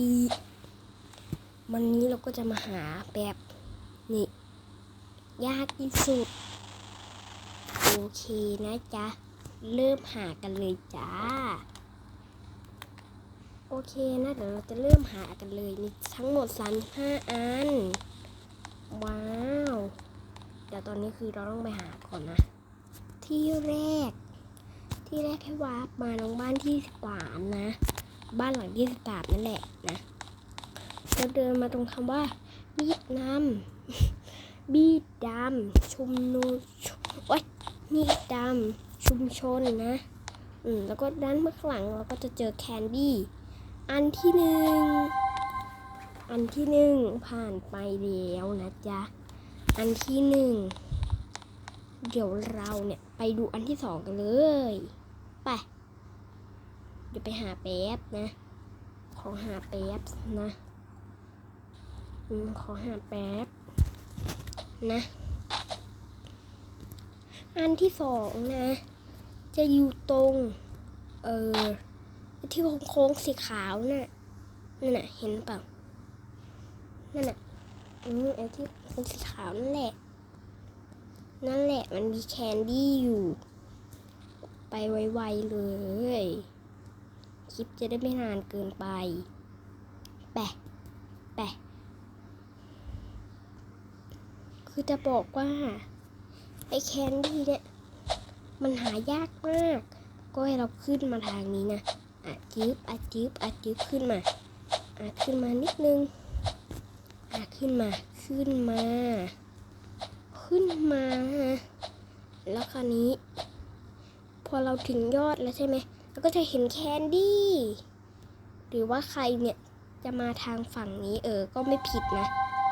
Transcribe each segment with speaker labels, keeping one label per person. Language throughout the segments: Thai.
Speaker 1: ดีวันนี้เราก็จะมาหาแบบนี่ยากที่สุด โอเคนะจ๊ะ เริ่มหากันเลยจ้า โอเคนะ เดี๋ยวเราจะเริ่มหากันเลยมีทั้งหมด35อัน ว้าว เดี๋ยวตอนนี้คือเราต้องไปหาก่อนนะ ที่แรก ที่แรกให้วาร์ปมาตรงบ้านที่สามนะ บ้านหลังที่สามนั่นแหละนะเราเดินมาตรงคำว่ามีดนำบีดำชุมนุมโอ๊ยมีดดำชุมชนนะ อืม แล้วก็ด้านเบื้องหลังเราก็จะเจอแคนดี้ อันที่หนึ่ง อันที่หนึ่งผ่านไปแล้วนะจ๊ะ อันที่หนึ่ง เดี๋ยวเราเนี่ย ไปดูอันที่สองกันเลย ไป เดี๋ยวไปหาแป๊บนะ ขอหาแป๊บนะอืมขอหาแป๊บนะ อันที่สองนะ จะอยู่ตรง เออที่โค้งสีขาวน่ะนั่นน่ะเห็นเปล่านั่นน่ะอืมไอ้ที่โค้งสีขาวนั่นแหละ นั่นแหละมันมีแคนดี้อยู่ ไปไวๆเลย คลิปจะได้ไม่นานเกินไป แปะ แปะ คือจะบอกว่า ไอแคนดี้เนี่ย มันหายากมาก ก็ให้เราขึ้นมาทางนี้นะอาจืบอาจืบอาจืบขึ้นมาอาขึ้นมานิดนึงอาขึ้นมา ขึ้นมา ขึ้นมา แล้วคราวนี้ พอเราถึงยอดแล้วใช่ไหม เราก็จะเห็นแคนดี้ หรือว่าใครเนี่ยจะมาทางฝั่งนี้เออ ก็ไม่ผิดนะ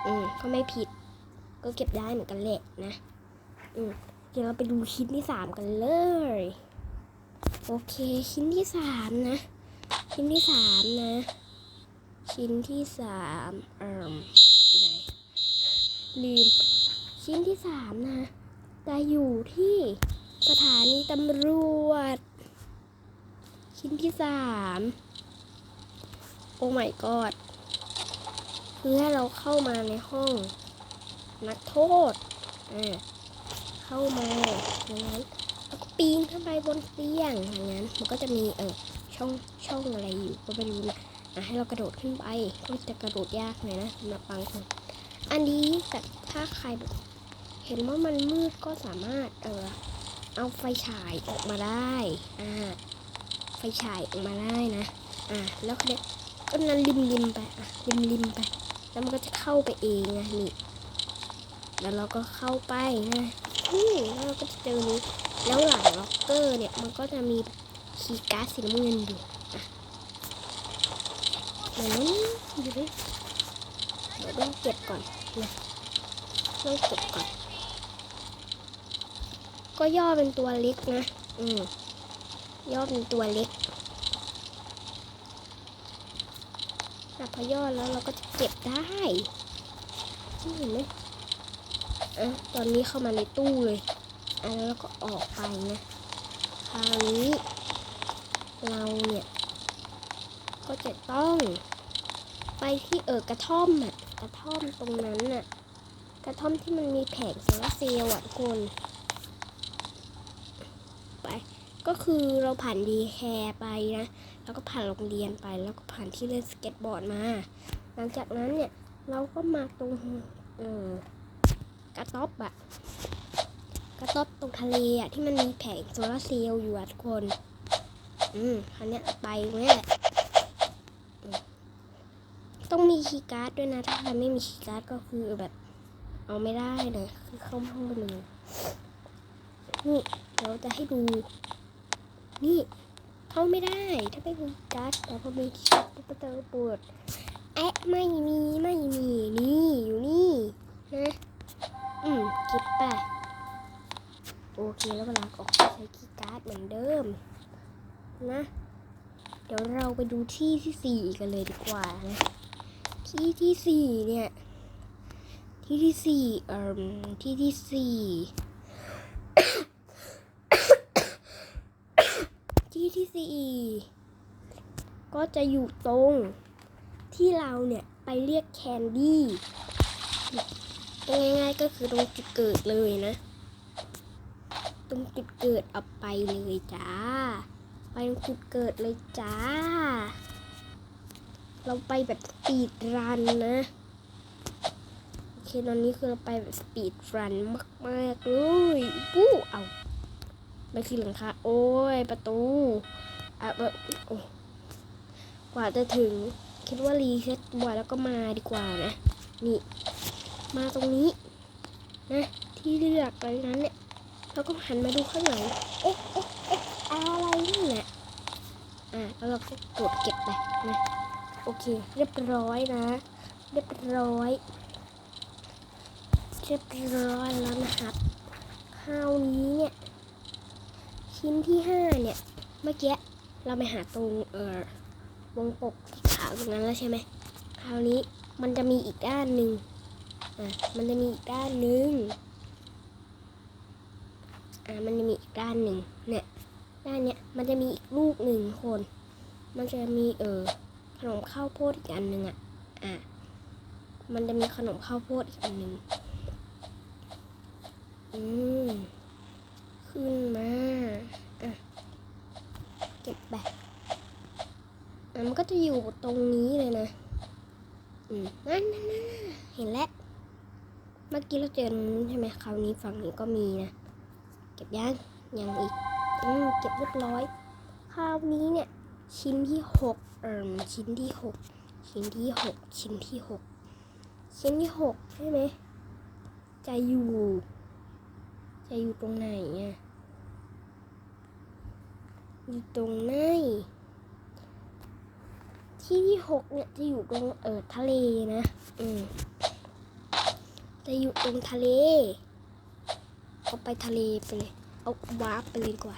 Speaker 1: อืม ก็ไม่ผิด ก็เก็บได้เหมือนกันแหละนะ อืม เดี๋ยวเราไปดูชิ้นที่สามกันเลย โอเค ชิ้นที่สามนะ ชิ้นที่สามนะ ชิ้นที่สามเอ่มไหนลืม ชิ้นที่สามนะ จะอยู่ที่สถานีตำรวจ ชิ้นที่สามโอ้ my god คือให้เราเข้ามาในห้อง นักโทษอ่าเข้ามาอย่างนั้นแล้วก็ปีนขึ้นไปบนเตียงอย่างนั้นมันก็จะมีเออช่องช่องอะไรอยู่ก็ไม่รู้นะอะให้เรากระโดดขึ้นไปก็จะกระโดดยากหน่อยนะสำหรับบางคนอันนี้แต่ถ้าใครแบบเห็นว่ามันมืดก็สามารถเออเอาไฟฉายออกมาได้ อ่า ไฟฉายออกมาได้นะ อ่าแล้วก็เนี่ยก็นั้นริมริมไปอะริมริมไป แล้วมันก็จะเข้าไปเองนะนี่ แล้วเราก็เข้าไปนะนี่แล้วเราก็จะเจอนี้ แล้วหลังล็อกเกอร์เนี่ยมันก็จะมีคีย์การ์ดสีน้ำเงินอยู่อะเดี๋ยวนั้อยู่ดิเดี๋ยวต้องเก็บก่อนนะต้องเก็บก่อน ก็ย่อเป็นตัวเล็กนะ อืม ย่อเป็นตัวเล็กแต่พอย่อแล้วเราก็จะเก็บได้นี่เห็นไหมอะตอนนี้เข้ามาในตู้เลยอะแล้วเราก็ออกไปนะคราวนี้เราเนี่ย ก็จะต้อง ไปที่เออกระท่อมอะกระท่อมตรงนั้นน่ะกระท่อมที่มันมีแผงโซลาเซลล์อะทุกคน ก็คือเราผ่านดีแคร์ไปนะ แล้วก็ผ่านโรงเรียนไป แล้วก็ผ่านที่เล่นสเก็ตบอร์ดมา หลังจากนั้นเนี่ยเราก็มาตรงเออกระต๊อบอะกระต๊อบตรงทะเลอะที่มันมีแผงโซลาร์เซลล์อยู่อะทุกคน อืมคันเนี้ยไปเนี่ยแหละต้องมีคีย์การ์ดด้วยนะ ถ้าใครไม่มีคีย์การ์ดก็คือแบบ เอาไม่ได้เลยคือเข้าห้องไปเลยนี่เราจะให้ดู นี่เข้าไม่ได้ ถ้าไม่มีการ์ดแต่พอมีคีย์การ์ดปุ๊บก็จะปิดแอะไม่มีไม่มีนี่อยู่นี่นะอืมคิดไปโอเคแล้วเวลาออกใช้คีย์การ์ดเหมือนเดิม นะ เดี๋ยวเราไปดูที่ที่สี่กันเลยดีกว่านะที่ที่สี่เนี่ย ที่ที่สี่เอ่มที่ที่สี่ ที่ที่สี่ ก็จะอยู่ตรงที่เราเนี่ยไปเรียกแคนดี้ง่ายๆก็คือตรงจุดเกิดเลยนะ ตรงจุดเกิดเอาไปเลยจ้า ไปตรงจุดเกิดเลยจ้า เราไปแบบสปีดรันนะ โอเคตอนนี้คือเราไปแบบสปีดรันมากๆเลยปู้เอาไม่คือหลังคาโอ้ยประตูอะแบบโอ้ กว่าจะถึงคิดว่ารีเซ็ตตัวแล้วก็มาดีกว่านะ นี่ มาตรงนี้ นะ ที่เลือกไปนั้นเนี่ยแล้วก็หันมาดูข้างหลังเอ๊ะเอ๊ะเอ๊ะอะไรนี่แหละอะแล้วเราก็กดเก็บไปนะโอเค เรียบร้อยนะ เรียบร้อย เรียบร้อยแล้วนะครับคราวนี้เนี่ยชิ้นที่ห้าเนี่ยเมื่อกี้เราไปหาตรงเออ วงปกที่ขาวตรงนั้นแล้วใช่ไหมคราวนี้มันจะมีอีกด้านหนึ่งอะมันจะมีอีกด้านหนึ่งอ่ามันจะมีอีกด้านหนึ่งเนี่ยด้านเนี้ยมันจะมีอีกลูกหนึ่งคน มันจะมีเออขนมข้าวโพดอีกอันหนึ่งอะอะมันจะมีขนมข้าวโพดอีกอันหนึ่งอืมขึ้นมาอะเก็บไปอ่ มันก็จะอยู่ตรงนี้เลยนะ อืมนั่นนั่นนั่นเห็นแล้ว เมื่อกี้เราเจอใช่ไหมคราวนี้ฝั่งนี้ก็มีนะ เก็บยังยังอีกอืมเก็บเรียบร้อย คราวนี้เนี่ย ชิ้นที่หกเอ่มชิ้นที่หกชิ้นที่หกชิ้นที่หกชิ้นที่หกใช่ไหมจะอยู่ จะอยู่ตรงไหนอะอยู่ตรงไหน ที่ที่หกเนี่ยจะอยู่ตรงเออทะเลนะ อืมจะอยู่ตรงทะเล เอาไปทะเลไปเลย เอาวาร์ปไปเลยดีกว่า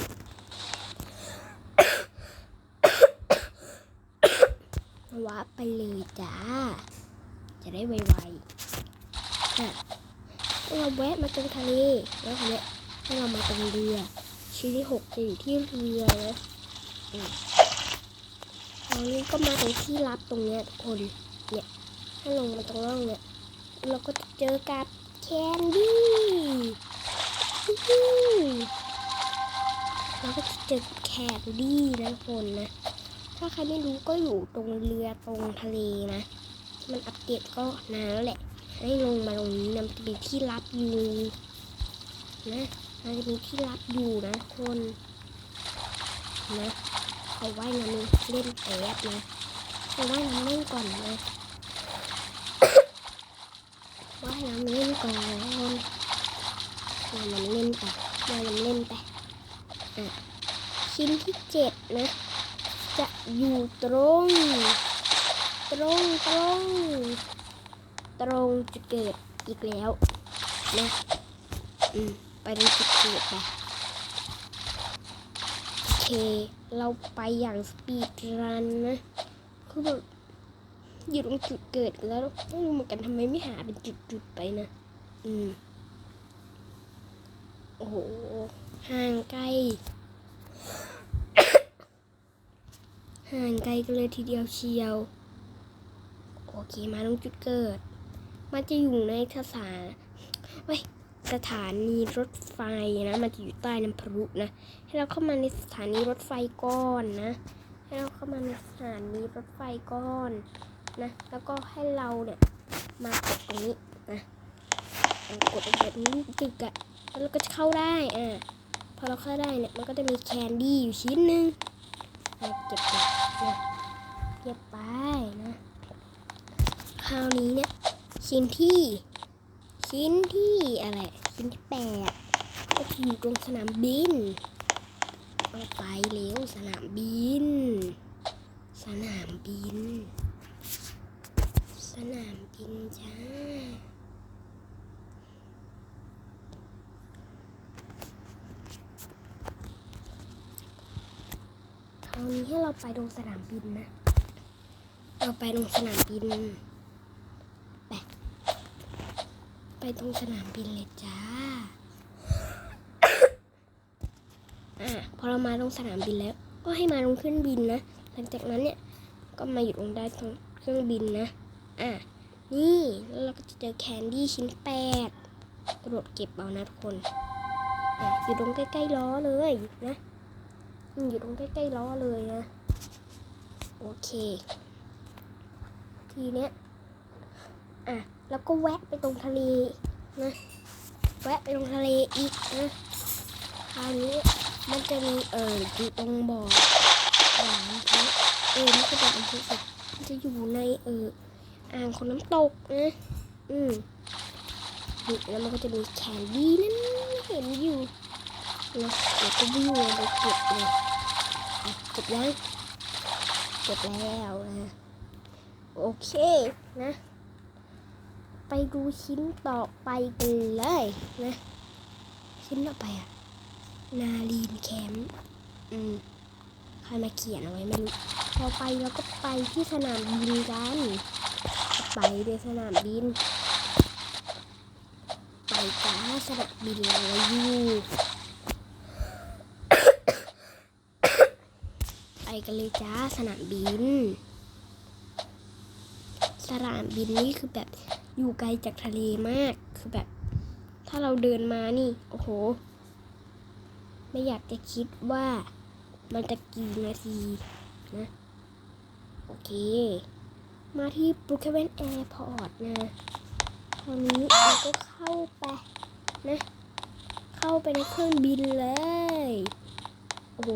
Speaker 1: วาร์ปไปเลยจ้า จะได้ไวๆอะเราแวะมาตรงทะเล แล้วทีเนี้ยให้เรามาตรงเรือชิ้นที่หกจะอยู่ที่เรือนะอืม ตอนนี้ก็มาตรงที่รับตรงเนี้ยทุกคน เนี่ยให้ลงมาตรงร่องเนี่ย เราก็จะเจอกับแคนดี้เราก็จะเจอกับแคนดี้นะทุกคนนะ ถ้าใครไม่รู้ก็อยู่ตรงเรือตรงทะเลนะ มันอัปเดตก็นานแล้วแหละ ให้ลงมาตรงนี้นะมันจะมีที่รับอยู่นะมันจะมีที่รับอยู่นะคนนะ เอาไว้นะมึงเล่นแอบนะเอาไว้น้ำเล่นก่อนนะไว้น้ำเล่นก่อนว่ามันเล่นไปว่ามันเล่นไปอะชิ้นที่เจ็ดนะ จะอยู่ตรง ตรงตรงตรงจุดเกิดอีกแล้วนะอืมไปตรงจุดเกิดไปโอเค เราไปอย่างสปีดรันนะ คือแบบอยู่ตรงจุดเกิดแล้วไม่รู้เหมือนกันทำไมไม่หาเป็นจุดๆไปนะ อืม โอ้โห ห่างไกล ห่างไกลกันเลยทีเดียวเชียว โอเคมาตรงจุดเกิด มันจะอยู่ในสถาเว้ย สถานีรถไฟนะมันจะอยู่ใต้น้ำพุนะ ให้เราเข้ามาในสถานีรถไฟก่อนนะ ให้เราเข้ามาในสถานีรถไฟก่อนนะ แล้วก็ให้เราเนี่ยมากดตรงนี้นะกดตรงแบบนี้ตึกอะแล้วเราก็จะเข้าได้อะพอเราเข้าได้เนี่ยมันก็จะมีแคนดี้อยู่ชิ้นหนึ่งเก็บไปนะเก็บไปนะ คราวนี้เนี่ยชิ้นที่ ชิ้นที่อะไร ชิ้นที่แปดก็คือตรงสนามบินเอาไปเร็วสนามบิน สนามบิน สนามบินจ้าคราวนี้ให้เราไปตรงสนามบินนะ เราไปตรงสนามบิน ไป ไปตรงสนามบินเลยจ้าอะพอเรามาตรงสนามบินแล้ว ก็ให้มาตรงเครื่องบินนะ หลังจากนั้นเนี่ย ก็มาอยู่ตรงได้ตรงเครื่องบินนะ อะ นี่แล้วเราก็จะเจอแคนดี้ชิ้นแปดกระโดดเก็บเอานะทุกคนอะอยู่ตรงใกล้ๆล้อเลยนะอืมอยู่ตรงใกล้ๆล้อเลยนะ โอเค ทีเนี้ย อะ แล้วก็แวะไปตรงทะเลนะแวะไปตรงทะเลอีกนะคราวนี้มันจะมีเอออยู่ตรงบ่อบ่อน้ำพุเออไม่ใช่บ่อน้ำพุสิมันจะอยู่ในเอออ่างของน้ำตกนะอืมนี่แล้วมันก็จะมีแคนดี้นั่นเห็นอยู่นะแล้วก็วิ่งลงไปเก็บเลยเก็บยังเก็บแล้วนะโอเคนะ ไปดูชิ้นต่อไปกันเลยนะชิ้นต่อไปอะนาลีนแคมป์อืมใครมาเขียนเอาไว้ไม่รู้พอไปแล้วก็ไปที่สนามบินกัน ไปเลยสนามบิน ไปจ้าสนามบินเราอยู่ไปกันเลยจ้าสนามบิน สนามบินนี่คือแบบอยู่ไกลจากทะเลมากคือแบบ ถ้าเราเดินมานี่ โอ้โห ไม่อยากจะคิดว่ามันจะกี่นาทีนะ โอเค มาที่บรูคเวนแอร์พอร์ตนะตอนนี้เราก็เข้าไปนะ เข้าไปในเครื่องบินเลย โอ้โห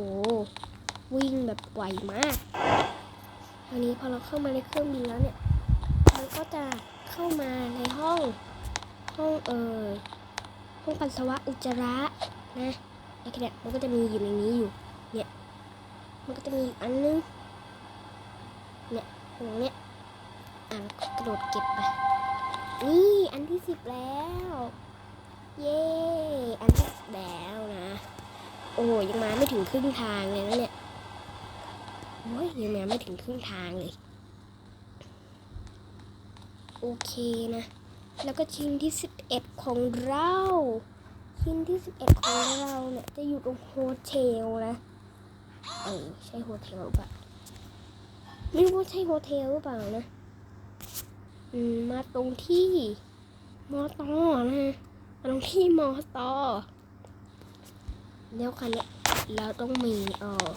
Speaker 1: วิ่งแบบไวมากคราวนี้พอเราเข้ามาในเครื่องบินแล้วเนี่ย ก็จะเข้ามาในห้อง ห้องเอ่อห้องปัสสาวะอุจจาระนะไอ้เนี่ยมันก็จะมีอยู่ในนี้อยู่ เนี่ย มันก็จะมีอันนึง เนี่ยตรงเนี้ยอะกระโดดเก็บไป นี่อันที่สิบแล้ว เย้ อันที่สิบแล้วนะ โอ้ยยังมาไม่ถึงครึ่งทางเลยนะเนี่ย โอ้ยยังมาไม่ถึงครึ่งทางเลย เคนะ แล้วก็ชิ้นที่ 11 ของเรา ชิ้นที่ 11 ของเราเนี่ยจะอยู่ตรงโฮเทลนะเออใช่โฮเทลเปล่าไม่รู้ว่าใช่โฮเทลหรือเปล่านะ อืม มาตรงที่มอตอนะมาตรงที่มอตอแล้วคันเนี้ยเราต้องมีเออ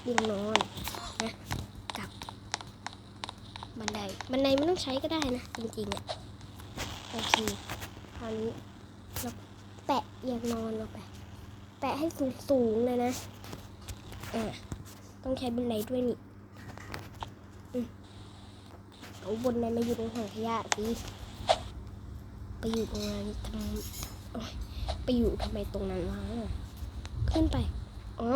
Speaker 1: เตียงนอน บันได บันไดไม่ต้องใช้ก็ได้นะ จริงๆอะ โอเค คราวนี้เราแปะเตียงนอนลงไป แปะให้สูงๆเลยนะอะต้องใช้บันไดด้วยนี่อืมเอาบนไดมาอยู่ตรงถังขยะสิไปอยู่ตรงนั้นทำไปอยู่ทำไมตรงนั้นวะขึ้นไป อ๋อ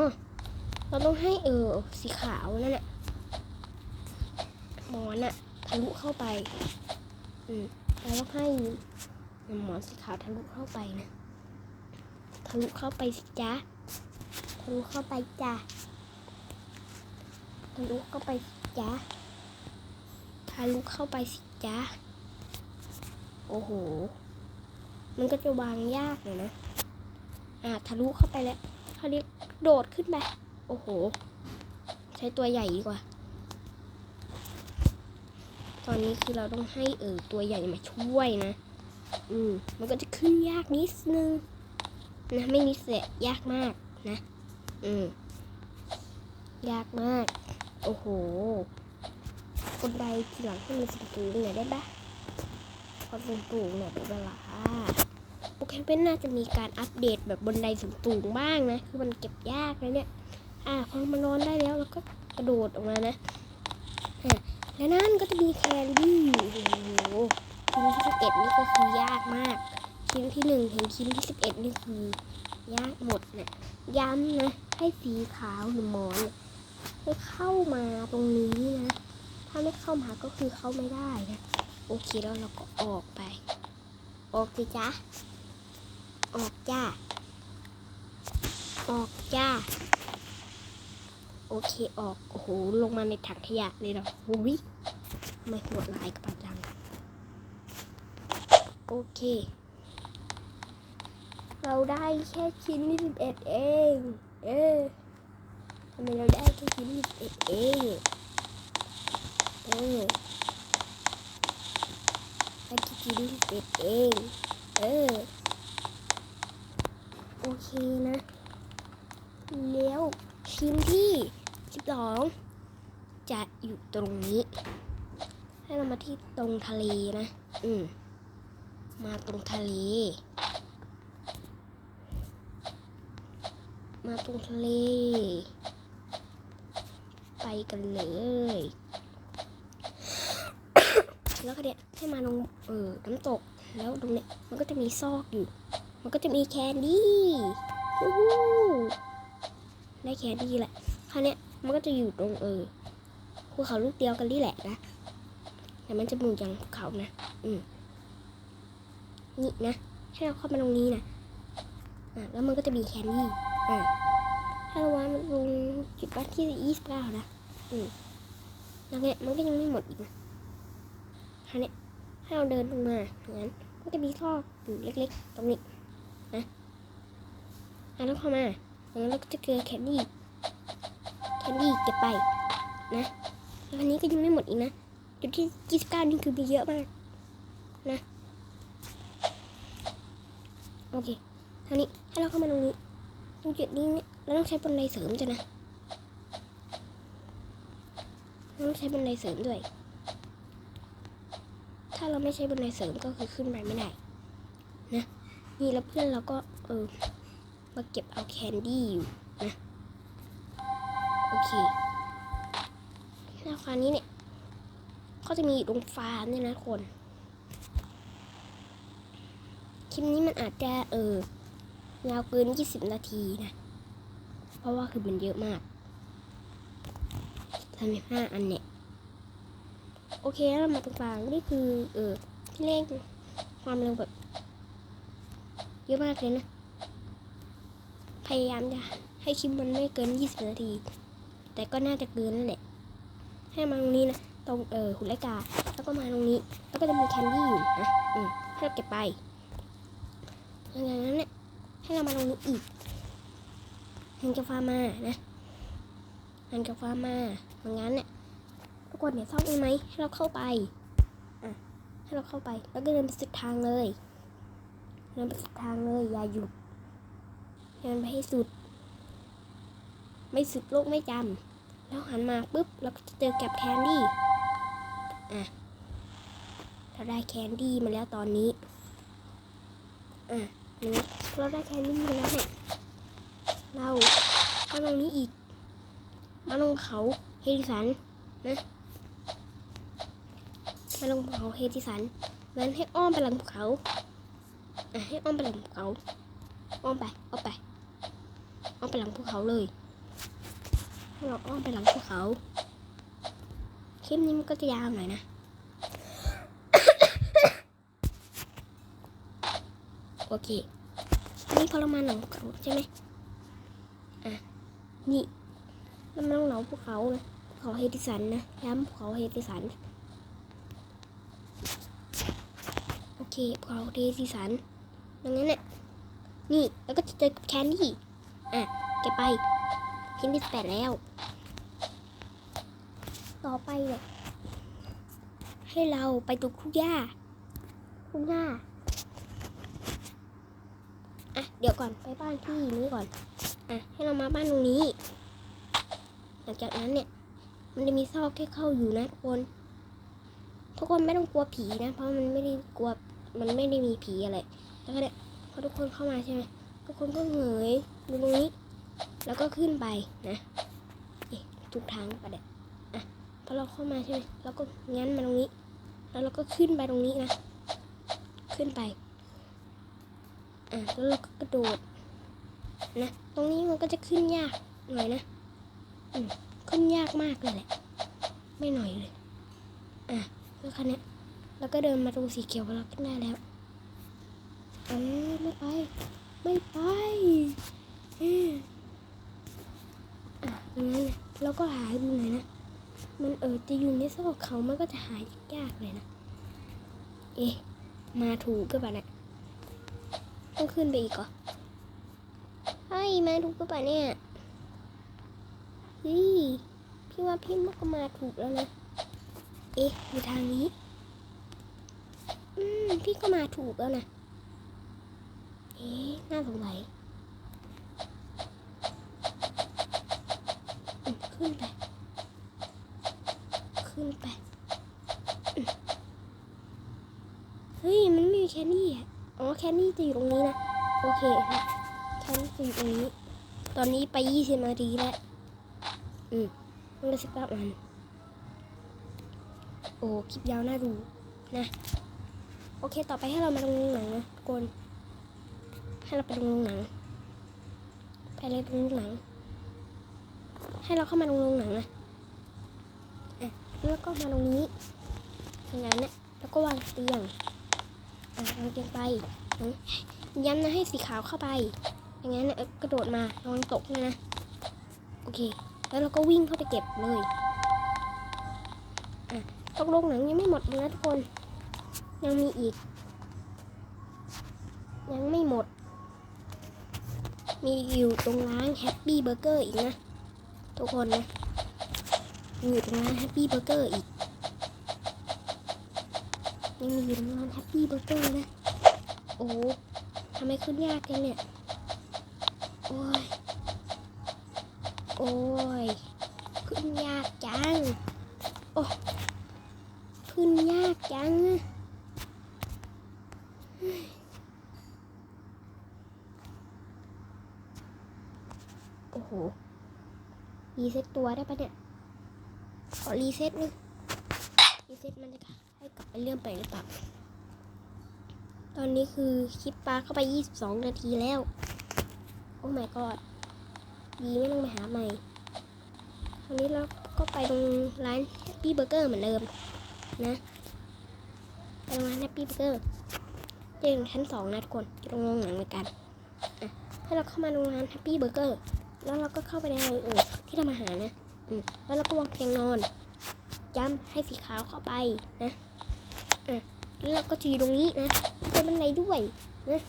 Speaker 1: เราต้องให้เออสีขาวนั่นแหละ หมอนอะทะลุเข้าไป อืมเราต้องให้หมอนสีขาวทะลุเข้าไปนะ ทะลุเข้าไปสิจ๊ะทะลุเข้าไปจ้ะทะลุเข้าไปสิจ๊ะทะลุเข้าไปสิจ๊ะโอ้โห มันก็จะวางยากเลยนะ อ่าทะลุเข้าไปแล้วเขาเรียกโดดขึ้นไป โอ้โห ใช้ตัวใหญ่ดีกว่า ตอนนี้คือเราต้องให้เออตัวใหญ่มาช่วยนะ อืม มันก็จะขึ้นยากนิดนึงนะไม่นิดแหละยากมากนะ อืม ยากมาก โอ้โหบนไดทีหลังให้มันสูงๆหน่อยได้ปะพอสูงๆหน่อยเป็นเวลาโอเคเป็นน่าจะมีการอัปเดตแบบบนไดสูงๆบ้างนะ คือมันเก็บยากนะเนี่ย อะพอมันนอนได้แล้วเราก็กระโดดออกมานะ และนั่นก็จะมีแคนดี้ โอ้โหชิ้นที่สิบเอ็ดนี่ก็คือยากมาก ชิ้นที่หนึ่งถึงชิ้นที่สิบเอ็ดนี่คือยากหมดเนี่ยย้ำนะ ให้สีขาวหรือหมอนเนี่ยให้เข้ามาตรงนี้นะ ถ้าไม่เข้ามาก็คือเข้าไม่ได้นะ โอเคแล้วเราก็ออกไป ออกสิจ๊ะ ออกจ้า ออกจ้า โอเคออก โอ้โห ลงมาในถังขยะเลยเหรอโอ้ยไม่โหดร้ายกับจัง โอเค เราได้แค่ชิ้นที่สิบเอ็ดเอง เออทำไมเราได้แค่ชิ้นที่สิบเอ็ดเอง เออได้แค่ชิ้นที่สิบเอ็ดเอง เออ โอเคนะ แล้วชิ้นที่ สิบสองจะอยู่ตรงนี้ ให้เรามาที่ตรงทะเลนะ อืม มาตรงทะเล มาตรงทะเล ไปกันเลยแล้วก็เนี่ยให้มาลงเออน้ำตกแล้วตรงเนี้ยมันก็จะมีซอกอยู่ มันก็จะมีแคนดี้ได้แคนดี้แหละคราวเนี้ย มันก็จะอยู่ตรงเออภูเขาลูกเดียวกันนี่แหละนะแต่มันจะหมุนอย่างภูเขานะ อืมนี่นะให้เราเข้ามาตรงนี้นะอะแล้วมันก็จะมีแคนดี้อะถ้าเราวางลงจุดวัดที่ยี่สิบเก้านะอืมแล้วเนี่ยมันก็ยังไม่หมดอีกนะคราวเนี้ยให้เราเดินลงมาอย่างนั้นก็จะมีท่ออยู่เล็ก ๆ ตรงนี้นะอะแล้วเข้ามาอย่างนั้นเราก็จะเจอแคนดี้ แคนดี้เก็บไปนะวันนี้ก็ยังไม่หมดอีกนะจุดที่ยี่สิบเก้านี่คือมีเยอะมากนะ โอเคคราวนี้ให้เราเข้ามาตรงนี้ตรงจุดนี้เนี่ยเราต้องใช้บันไดเสริมจ้ะนะต้องใช้บันไดเสริมด้วย ถ้าเราไม่ใช้บันไดเสริมก็คือขึ้นไปไม่ได้ นะ นี่แล้วเพื่อนเราก็เออมาเก็บเอาแคนดี้อยู่ โอเคแล้วคราวนี้เนี่ยเขาจะมีอยู่ตรงฟ้าเนี่ยนะคนคลิปนี้มันอาจจะเออยาวเกิน 20 นาทีนะ เพราะว่าคือมันเยอะมากทำห้าอันเนี่ย โอเคแล้วเรามาตรงกลางนี่คือ เออที่เร่งความเร็วแบบ เยอะมากเลยนะ พยายามจะให้คลิปมันไม่เกิน 20 นาที แต่ก็น่าจะเกินนั่นแหละ ให้มาตรงนี้นะ ตรงเออหุ่นไลกา แล้วก็มาตรงนี้ แล้วก็จะมีแคนดี้อยู่นะอืมให้เราเก็บไปหลังจากนั้นเนี่ยให้เรามาตรงนี้อีกหันกาฟ้ามานะหันกาฟ้ามาเหมือนงั้นเนี่ยทุกคนเนี่ยชอบไหมให้เราเข้าไปอะให้เราเข้าไป แล้วก็เดินไปสุดทางเลยเดินไปสุดทางเลยอย่าหยุดเดินไปให้สุด ไม่สุดโลกไม่จำแล้วหันมาปุ๊บเราก็จะเจอกับแคนดี้อะเราได้แคนดี้มาแล้วตอนนี้อะนี่เราได้แค่นี้มาแล้วเนี่ยเรามาตรงนี้อีก มาลงเขาเฮดิสันนะมาลงเขาเฮดิสันงั้นให้อ้อมไปหลังเขาอะให้อ้อมไปหลังเขาอ้อมไปอ้อมไปอ้อมไปหลังภูเขาเลย เราอ้อมไปหลังภูเขา คลิปนี้มันก็จะยาวหน่อยนะ โอเค อันนี้พอเรามาหนังภูเขาใช่ไหมอะ นี่แล้วมันต้องหนาภูเขานะภูเขาเฮติสันนะ ย้ำภูเขาเฮติสัน โอเคภูเขาเฮติสันดังนั้นเนี่ยนี่ แล้วก็จะเจอกับแคนดี้ อะเก็บไปชิ้นที่แปดแล้ว ต่อไปเนี่ยให้เราไปตรงทุ่งหญ้าทุ่งหญ้าอะเดี๋ยวก่อนไปบ้านพี่นี้ก่อนอะให้เรามาบ้านตรงนี้หลังจากนั้นเนี่ย มันจะมีซอกแค่เข้าอยู่นะทุกคนทุกคนไม่ต้องกลัวผีนะ เพราะมันไม่ได้กลัวมันไม่ได้มีผีอะไรแล้วก็เนี่ยพอทุกคนเข้ามาใช่ไหมทุกคนก็เหงยดูตรงนี้ แล้วก็ขึ้นไปนะทุกทางไปะเนี่ เราเข้ามาใช่ไหมเราก็งั้นมาตรงนี้ แล้วเราก็ขึ้นไปตรงนี้นะ ขึ้นไป อะแล้วเราก็กระโดด นะ ตรงนี้มันก็จะขึ้นยากหน่อยนะ อืมขึ้นยากมากเลยแหละ ไม่หน่อยเลย อะแล้วคันนี้ยเราก็เดินมาตรงสีเขียวเราขึ้นได้แล้วเออไม่ไป ไม่ไปอะอย่างนั้นนะเราก็หาดูหน่อยนะ มันเออจะอยู่ในซอกเขามันก็จะหายยากเลยนะ เอ๊ะ มาถูกก็ป่ะเนี่ยต้องขึ้นไปอีกเหรอเฮ้ยมาถูกก็ป่ะเนี่ยเฮ้ยพี่ว่าพี่มันก็มาถูกแล้วนะเอ๊ะอยู่ทางนี้ อืม พี่ก็มาถูกแล้วนะ เอ๊ะ น่าสงสัยขึ้นไป ขึ้นไป เฮ้ย มันไม่มีแคนดี้อะ อ๋อ แคนดี้จะอยู่ตรงนี้นะ โอเคนะแคนดี้จะอยู่ตรงนี้ ตอนนี้ไปยี่สิบนาทีแล้ว อืมมันก็สิบเก้าอัน โอ้ คลิปยาวน่าดูนะ โอเค ต่อไปให้เรามาลงหนังนะทุกคนให้เราไปลงหนัง ไปเลยลงหนัง ให้เราเข้ามาลงหนังนะ แล้วก็มาตรงนี้อย่างนั้นเนี่ยแล้วก็วางเตียงอะวางเตียงไปย้ำนะให้สีขาวเข้าไป อย่างนั้นเนี่ยกระโดดมาระวังตกนะนะโอเค แล้วเราก็วิ่งเข้าไปเก็บเลยอะตกลงหนังยังไม่หมดเลยนะทุกคน ยังมีอีก ยังไม่หมด มีอยู่ตรงร้านแฮปปี้เบอร์เกอร์อีกนะ ทุกคนนะ อยู่ตรงร้านแฮปปี้เบอร์เกอร์อีกยังมีอยู่ตรงร้านแฮปปี้เบอร์เกอร์นะ โอ้ทำไมขึ้นยากจังเนี่ย โอ้ย โอ้ย ขึ้นยากจัง โอ้ขึ้นยากจังโอ้โหรีเซ็ตตัวได้ปะเนี่ย อรีเซ็ตนึงรีเซ็ตมันจะให้กลับไปเรื่องไปหรือเปล่า ตอนนี้คือคลิปปลาเข้าไป 22 นาทีแล้ว โอ้ my god ดีไม่ต้องไปหาใหม่ คราวนี้เราก็ไปตรงร้าน Happy Burger เกอร์เหมือนเดิมนะไปตรงร้าน Happy Burger จะอยู่ชั้นสองนะทุกคนอยู่ตรงโรงหนังเหมือนกันอะให้เราเข้ามาตรงร้าน Happy Burger แล้วเราก็เข้าไปในห้องอื่นที่ทำอาหารนะ แล้วเราก็วางเตียงนอน ย้ำให้สีขาวเข้าไปนะอะแล้วเราก็จะอยู่ตรงนี้นะไม่ใช่บันไดด้วยนะ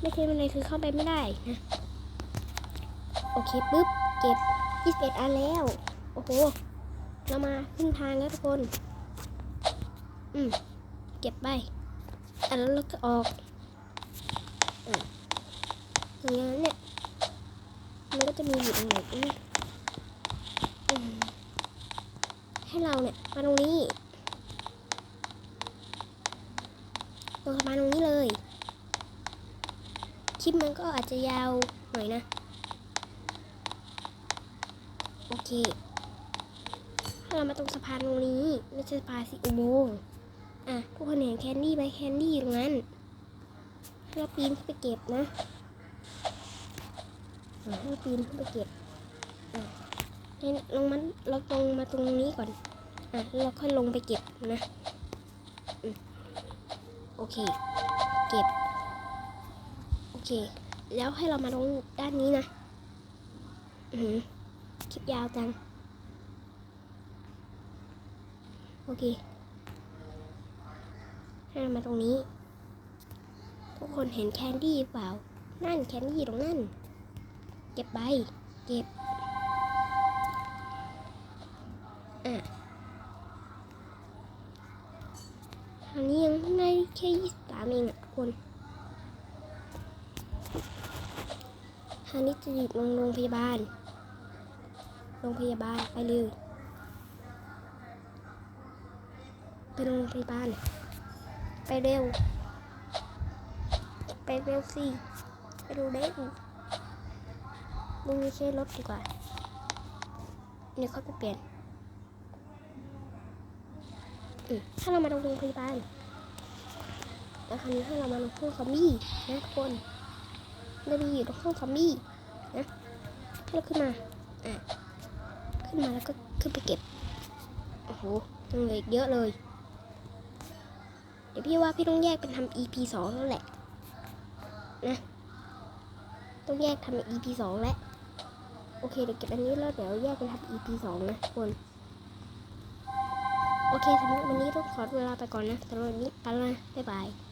Speaker 1: ไม่ใช่บันไดคือเข้าไปไม่ได้นะโอเคปุ๊บเก็บ21อันแล้ว โอ้โห เรามาขึ้นทางแล้วทุกคน อืม เก็บไปอันแล้วเราก็ออกอะอย่างนั้นเนี่ย มันก็จะมีอยู่ตรงไหนเนี่ยอืม ให้เราเนี่ยมาตรงนี้ลงมาตรงนี้เลย คลิปมันก็อาจจะยาวหน่อยนะ โอเคถ้าเรามาตรงสะพานตรงนี้ไม่ใช่สะพานสิอุโมงค์อะทุกคนเห็นแคนดี้ไหมแคนดี้อยู่ตรงนั้นให้เราปีนขึ้นไปเก็บนะให้เราปีนขึ้นไปเก็บ ให้ลงมันเราตรงมาตรงนี้ก่อน อะแล้วเราค่อยลงไปเก็บนะอโอเค เก็บ โอเค แล้วให้เรามาตรงด้านนี้นะ อือคลิปยาวจัง โอเค ให้เรามาตรงนี้ ทุกคนเห็นแคนดี้เปล่า นั่นแคนดี้ตรงนั่น เก็บไปเก็บ ยาบาลไปเลยไปโรงพยาบาลไปเร็ว ไปเร็วสิไปดูเด็กมึงไม่ใช่รถดีกว่าเดี๋ยวเขาไปเปลี่ยนถ้าเรามาโรงพยาบาลแล้วคราวนี้ถ้าเรามาลงห้องซอมบี้นะทุกคนเราดีอยู่ตรงห้องซอมบี้นะให้เราขึ้นมาอะ ขึ้นมาแล้วก็ขึ้นไปเก็บ โอ้โหยังเหลืออีกเยอะเลย เดี๋ยวพี่ว่าพี่ต้องแยกเป็นทำ EP สองแล้วแหละ นะ ต้องแยกทำ EP สองแล้ว โอเคเดี๋ยวเก็บอันนี้แล้วเดี๋ยวแยกไปทำ EP สองนะทุกคนโอเคสำหรับวันนี้ต้องขอเวลาไปก่อนนะสำหรับวันนี้ไปแล้วนะบ๊ายบาย